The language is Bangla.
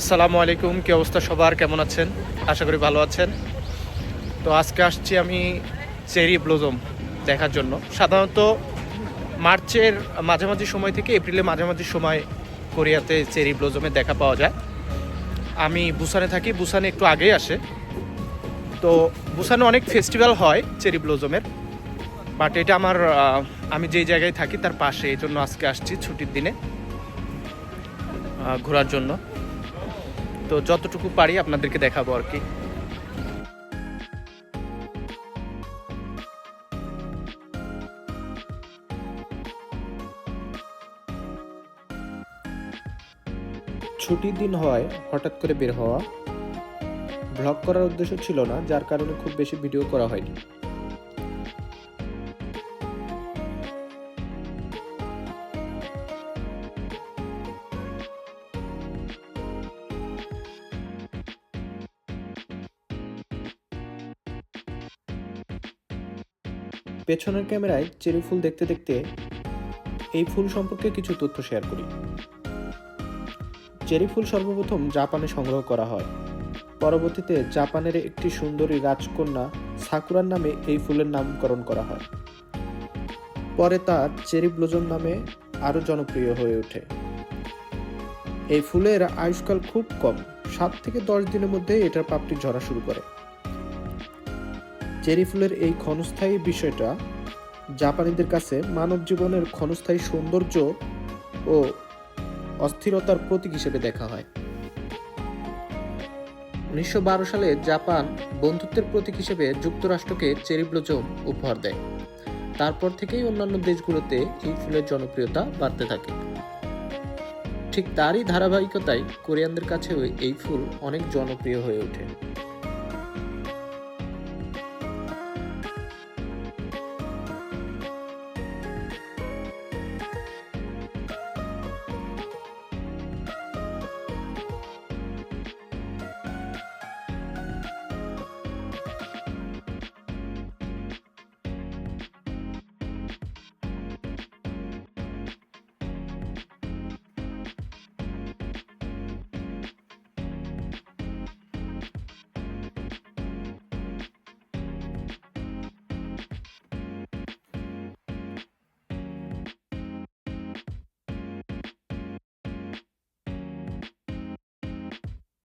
আসসালামু আলাইকুম, কি অবস্থা সবার? কেমন আছেন? আশা করি ভালো আছেন। তো আজকে আসছি আমি চেরি ব্লোজম দেখার জন্য। সাধারণত মার্চের মাঝামাঝি সময় থেকে এপ্রিলের মাঝামাঝি সময় কোরিয়াতে চেরি ব্লোজমের দেখা পাওয়া যায়। আমি বুসানে থাকি, বুসানে একটু আগেই আসে। তো বুসানে অনেক ফেস্টিভ্যাল হয় চেরি ব্লোজমের। বাট এটা আমার আমি যেই জায়গায় থাকি তার পাশে, এই জন্য আজকে আসছি ছুটির দিনে ঘোরার জন্য। তো যতটুকু পারি আপনাদেরকে দেখাবো আর কি। ছুটির দিন হয় হঠাৎ করে বের হওয়া, ব্লগ করার উদ্দেশ্য ছিল না, যার কারণে খুব বেশি ভিডিও করা হয়নি। পেছনের ক্যামেরায় চেরি ফুল দেখতে দেখতে এই ফুল সম্পর্কে কিছু তথ্য শেয়ার করি। চেরি ফুল সর্বপ্রথম জাপানে সংগ্রহ করা হয়। পরবর্তীতে জাপানের একটি সুন্দরী রাজকন্যা সাকুরার নামে এই ফুলের নামকরণ করা হয়। পরে তা চেরি ব্লোজম নামে আরও জনপ্রিয় হয়ে ওঠে। এই ফুলের আয়ুষ্কাল খুব কম, সাত থেকে দশ দিনের মধ্যে এটার পাপড়ি ঝরা শুরু করে। চেরি ফুলের এই ক্ষণস্থায়ী বিষয়টা জাপানিদের কাছে মানব জীবনের ক্ষণস্থায়ী সৌন্দর্য ও অস্থিরতার প্রতীক হিসেবে দেখা হয়। উনিশশো বারো সালে জাপান বন্ধুত্বের প্রতীক হিসেবে যুক্তরাষ্ট্রকে চেরি ব্লোজম উপহার দেয়। তারপর থেকেই অন্যান্য দেশগুলোতে এই ফুলের জনপ্রিয়তা বাড়তে থাকে। ঠিক তারই ধারাবাহিকতায় কোরিয়ানদের কাছেও এই ফুল অনেক জনপ্রিয় হয়ে ওঠে।